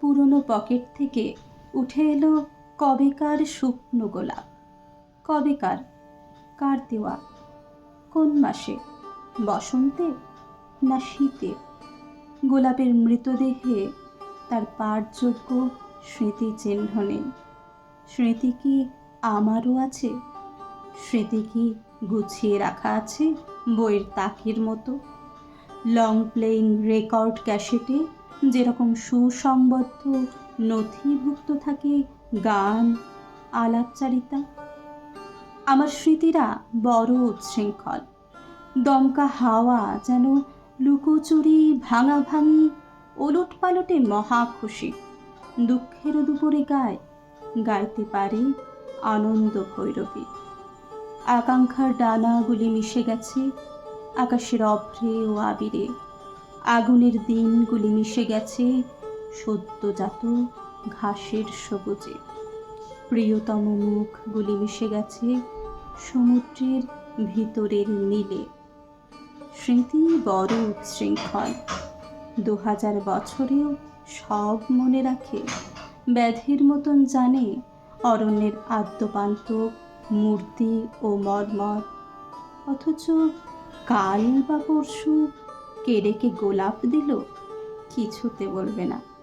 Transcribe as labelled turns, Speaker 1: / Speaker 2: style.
Speaker 1: পুরনো পকেট থেকে উঠে এলো কবেকার শুকনো গোলাপ। কবেকার? কার দেওয়া? কোন মাসে? বসন্তে না শীতে? গোলাপের মৃতদেহে তার পাঠযোগ্য স্মৃতিচিহ্ন নেই। স্মৃতি কি আমারও আছে? স্মৃতি কি গুছিয়ে রাখা আছে বইয়ের তাকের মতো? লং প্লেইং রেকর্ড ক্যাসেটে যেরকম সুসংবদ্ধ, নথিভুক্ত থাকে গান, আলাপচারিতা। আমার স্মৃতিরা বড় উচ্ছৃঙ্খল। দমকা হাওয়া যেন লুকোচুরি, ভাঙাভাঙি ওলট পালটে মহা খুশি দুঃখেরও দুপুরে গায়, গাইতে পারে আনন্দ ভৈরবী। আকাঙ্ক্ষার ডানাগুলি মিশে গেছে, আকাশের অভ্রে ও আবিরে। আগুনের দিনগুলি মিশে গেছে। সদ্যজাত ঘাসের সবুজে। প্রিয়তম মুখগুলি মিশে গেছে সমুদ্রের ভিতরের নীলে। স্মৃতি বড় উচ্ছৃঙ্খল দু হাজার বছরেও সব মনে রাখে। ব্যাধির মতন জানে অরণ্যের আদ্যপান্ত, মূর্তি ও মর্মর। অথচ কাল বা পরশু কে ডেকে গোলাপ দিল? কিছুতে বলবে না।